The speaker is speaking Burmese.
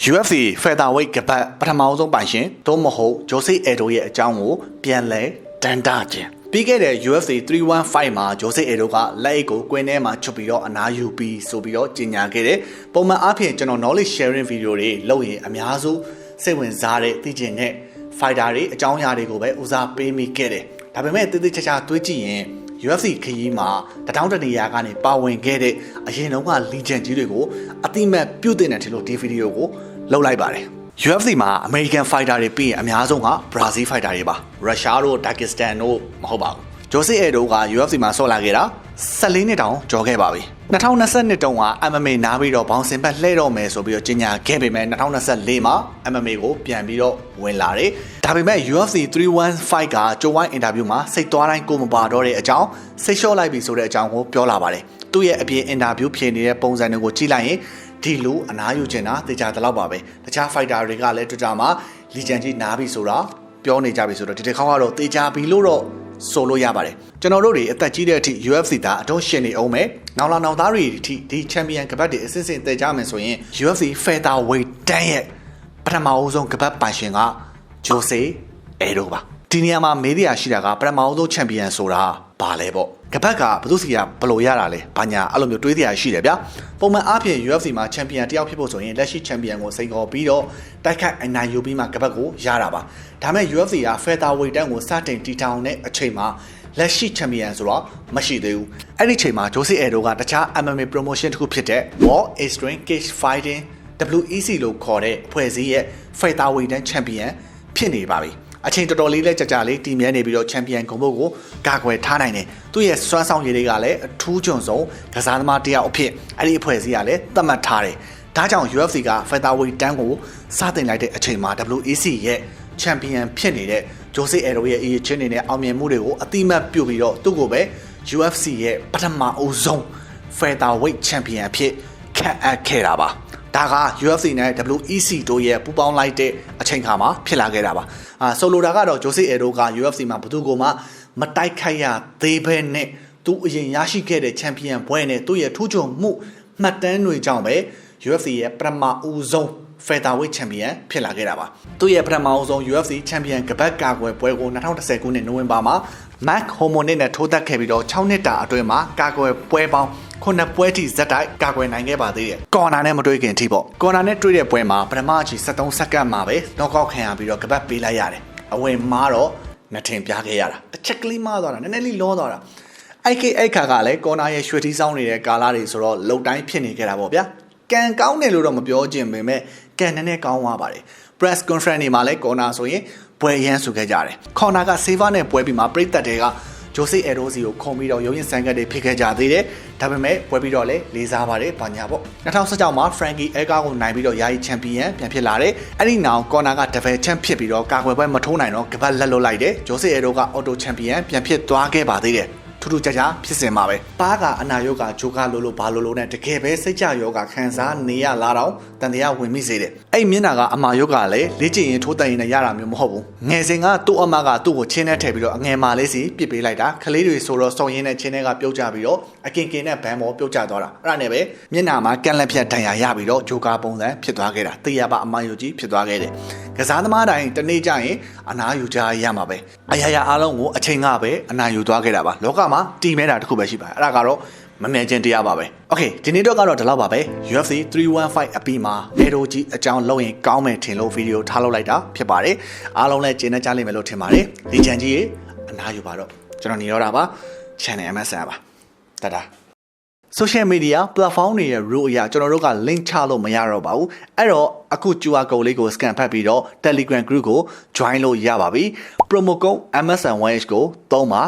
UFC Featherweight ကပတ်ပထမဆုံးပိုင်ရှင်သို့မဟုတ်ဂျိုဆေအဲဒိုရဲ့အကြောင်းကိုပြန်လဲတန်တာခြင်းပြီးခဲ့တဲ့ UFC 315မှာဂျိုဆေအဲဒိုကလက်အိတ်ကိုကွင်းထဲမှာချုပ်ပြီးတော့အနားယူပြီးဆိုပြီးတော့ကြီးညာခဲ့တယ်ပုံမှန်အားဖြင့်ကျွန်တော် knowledge sharing video တွေလုပ်ရင်အများစုစိတ်ဝင်စားတဲ့သိကျင်တဲ့ fighter တွေအကြောင်းအရာတွေကိုပဲဦးစားပေးမိခဲ့တယ်ဒါပေမဲ့တိတိကျကျတွေးကြည့်ရင် UFC ခရီးမှာတထောင်တနေရာကနေပါဝင်ခဲ့တဲ့အရင်တုန်းက legend ကြီးတွေကိုအတိမတ်ပြုတ်တင်တယ်ထင်လို့ဒီဗီဒီယိုကိုလုပ်လိုက်ပါတယ် UFC မှာ American fighter တွေပြီးရင်အများဆုံးက Brazil fighter တွေပါ Russia တို့ Dagestan တို့မဟုတ်ပါဘူးဂျိုစစ်အဲဒိုက UFC မှာဆော့လာခဲ့တာ 14နှစ်တောင်ကျော်ခဲ့ပါပြီ2022တုန်းက MMA နားပြီးတော့ဘောင်စင်ဘက်လှည့်တော့မယ်ဆိုပြီးတော့ကြီးညာခဲ့ပေမဲ့2024မှာ MMA ကိုပြန်ပြီးတော့ဝင်လာတယ်ဒါပေမဲ့ UFC 315ကဂျိုဝိုင်းအင်တာဗျူးမှာစိတ်သွားတိုင်းကိုမပါတော့တဲ့အကြောင်းစိတ်လျှော့လိုက်ပြီဆိုတဲ့အကြောင်းကိုပြောလာပါတယ်သူ့ရဲ့အပြင်အင်တာဗျူးဖြေနေတဲ့ပုံစံတွေကိုကြည့်လိုက်ရင်ဒီလူအနားယူချင်တာတေချာတလောက်ပါပဲတခြား fighter တွေကလည်း Twitter မှာ legend ကြီးနားပြီဆိုတာပြောနေကြပြီဆိုတော့ဒီတစ်ခေါက်ကတော့တေချာပြီလို့တော့ ဆိုလို့ရပါတယ်ကျွန်တော်တို့တွေအသက်ကြီးတဲ့အထိ UFC သားအတော့ရှင်နေအောင်မယ်နောက်လာနောက်သားတွေအထိဒီ champion ကပတ်တွေအစစ်စစ်တည်ကြမယ်ဆိုရင် UFC featherweight တန်းရဲ့ပထမအဦးဆုံးကပတ်ပိုင်ရှင်ကဂျိုဆေအဲဒိုပါဒီနေရာမှာမေးရရှိတာကပထမအဦးဆုံး champion ဆိုတာ ဘာလဲပေါ့ကပတ်ကဘယ်သူစီကဘလို့ရတာလဲဘာညာအဲ့လိုမျိုးတွေးစရာရှိတယ်ဗျာပုံမှန်အားဖြင့် UFC မှာ champion တယောက်ဖြစ်ဖို့ဆိုရင်လက်ရှိ champion ကိုစိန်ခေါ်ပြီးတော့တိုက်ခိုက်အနိုင်ယူပြီးမှကပတ်ကိုရတာပါဒါမဲ့ UFC က featherweight တန်းကိုစတင်တီထောင်တဲ့အချိန်မှာလက်ရှိ champion ဆိုတော့မရှိသေးဘူးအဲ့ဒီချိန်မှာဂျိုစီအဲဒိုကတခြား MMA promotion တစ်ခုဖြစ်တဲ့ War Extreme Cage Fighting WEC လို့ခေါ်တဲ့အဖွဲ့အစည်းရဲ့ featherweight တန်း champion ဖြစ်နေပါပြီ အချိန်တော်တော်လေးလဲကြကြလေးတီမြဲနေပြီးတော့ချန်ပီယံဂုဏ်ဘုတ်ကိုကာကွယ်ထားနိုင်တယ်သူ့ရဲ့စွမ်းဆောင်ရည်တွေကလည်းအထူးကျွံဆုံးကစားသမားတယောက်အဖြစ်အဲ့ဒီအဖွဲ့အစည်းကလည်းသတ်မှတ်ထားတယ်ဒါကြောင့် UFC က featherweight တန်းကိုစတင်လိုက်တဲ့အချိန်မှာ WEC ရဲ့ချန်ပီယံဖြစ်နေတဲ့ဂျိုဆေအဲရိုရဲ့အရေးချင်းနေနဲ့အောင်မြင်မှုတွေကိုအတိမတ်ပြုတ်ပြီးတော့သူ့ကိုပဲ UFC ရဲ့ပထမအဦးဆုံး featherweight champion အဖြစ်ခန့်အပ်ခဲ့တာပါ ဒါက UFC နဲ့ WEC တို့ရဲ့ပူးပေါင်းလိုက်တဲ့အချိန်ခါမှာဖြစ်လာခဲ့တာပါအာဆိုလိုတာကတော့ဂျိုဆေအဲရိုက UFC မှာဘယ်သူကမှမတိုက်ခိုက်ရသေးဘဲနဲ့သူအရင်ရရှိခဲ့တဲ့ချန်ပီယံဘွဲနဲ့သူ့ရဲ့ထူးချွန်မှုမှတ်တမ်းတွေကြောင့်ပဲ UFC ရဲ့ပထမဦးဆုံး featherweight champion ဖြစ်လာခဲ့တာပါသူ့ရဲ့ပထမအဆုံး UFC champion ကပတ်ကာကွယ်ပွဲကို2010ခုနှစ်နိုဝင်ဘာမှာ Mac Homonit နဲ့ထိုးသက်ခဲ့ပြီးတော့6နှစ်တာအတွင်းမှာကာကွယ်ပွဲပေါင်းခုနှစ်ပွဲထိဇက်တိုက်ကာကွယ်နိုင်ခဲ့ပါသေးတယ်။ကော်နာနဲ့မတွေ့ခင်ထိပေါ့။ကော်နာနဲ့တွေ့တဲ့ပွဲမှာပထမအချိန်73စက္ကန့်မှာပဲနော့ကောက်ခံရပြီးတော့ကပတ်ပေးလိုက်ရတယ်။အဝင်မှာတော့နှထင်ပြားခဲ့ရတာ။တစ်ချက်ကလေးမှားသွားတာနည်းနည်းလေးလောသွားတာ။အိုက်ကေအိုက်ခါကလည်းကော်နာရဲ့ရွှေထီးဆောင်နေတဲ့ကာလာတွေဆိုတော့လုံတိုင်းဖြစ်နေခဲ့တာပေါ့ဗျာ။ကန်ကောင်းတယ်လို့တော့မပြောချင်ပေမဲ့ကန်နည်းနည်းကောင်းသွားပါတယ် press conference တွေမှာလည်း corner ဆိုရင် ပွဲရမ်းဆိုခဲ့ကြတယ် corner က saver နဲ့ပွဲပြီးမှပြိသက်တွေကဂျိုဆေအဲရိုစီကိုခုံပြီးတော့ရုံးရင်ဆန်ကတ်တွေဖြစ်ခဲ့ကြသေးတယ်ဒါပေမဲ့ပွဲပြီးတော့လည်းလေးစားပါတယ်ဘာညာပေါ့2016မှာ Frankie Edgar ကိုနိုင်ပြီးတော့ယာယီချန်ပီယံပြန်ဖြစ်လာတယ်အဲ့ဒီနောက် corner က double champ ဖြစ်ပြီးတော့ကာကွယ်ပွဲမထိုးနိုင်တော့ကပတ်လက်လွတ်လိုက်တယ်ဂျိုဆေအဲရိုက auto champion ပြန်ဖြစ်သွားခဲ့ပါသေးတယ် ထူးထူးခြားခြားဖြစ်စင်ပါပဲပါးကအနာယောဂဂျိုကလိုလိုဘာလိုလိုနဲ့တကယ်ပဲစိတ်ကြယောဂခံစားနေရလာတော့တန်တရားဝင်မိစေတယ်အဲ့မျက်နာကအမာယောဂလည်းလေ့ကျင့်ရင်ထိုးတက်ရင်လည်းရတာမျိုးမဟုတ်ဘူးငယ်စဉ်ကသူ့အမကသူ့ကိုချင်းနဲ့ထည့်ပြီးတော့အငယ်မာလေးစီပစ်ပေးလိုက်တာကလေးတွေဆိုတော့စုံရင်းနဲ့ချင်းနဲ့ကပြုတ်ကြပြီးတော့အကင်ကင်နဲ့ဘန်မောပြုတ်ကြသွားတာအဲ့ဒါနဲ့ပဲမျက်နာမှာကန်လက်ဖြတ်ဒဏ်ရာရပြီးတော့ဂျိုကာပုံစံဖြစ်သွားခဲ့တာတေးရပါအမာယိုကြီးဖြစ်သွားခဲ့တယ်ကစားသမားတိုင်းတနေ့ကျရင်အနာယူကြရမှာပဲအရာရာအားလုံးကိုအချိန်ကပဲအနာယူသွားခဲ့တာပါလောကမှာတီမဲတာတစ်ခုပဲရှိပါတယ်အဲ့ဒါကတော့မမြင်ချင်းတရားပါပဲ။ Okay ဒီနေ့တော့ကတော့ဒီလောက်ပါပဲ။ UFC 315အပြီးမှာ LOG အကြောင်းလုပ်ရင်ကောင်းမယ်ထင်လို့ဗီဒီယိုထားလုပ်လိုက်တာဖြစ်ပါတယ်။အားလုံးလည်းကျေနပ်ကြလိမ့်မယ်လို့ထင်ပါတယ်။ဒီချန်ကြီးရေအနားယူပါတော့။ကျွန်တော်နေရောတာပါ။ Channel MSN ပါ။တဒါ social media platform တွေရဲ့ rule အရကျွန်တော်တို့က link ချလို့မရတော့ပါဘူးအဲ့တော့အခု QR code လေးကို scan ဖတ်ပြီးတော့ Telegram group ကို join လို့ရပါပြီ promo code MSN1H ကိုသုံးပါ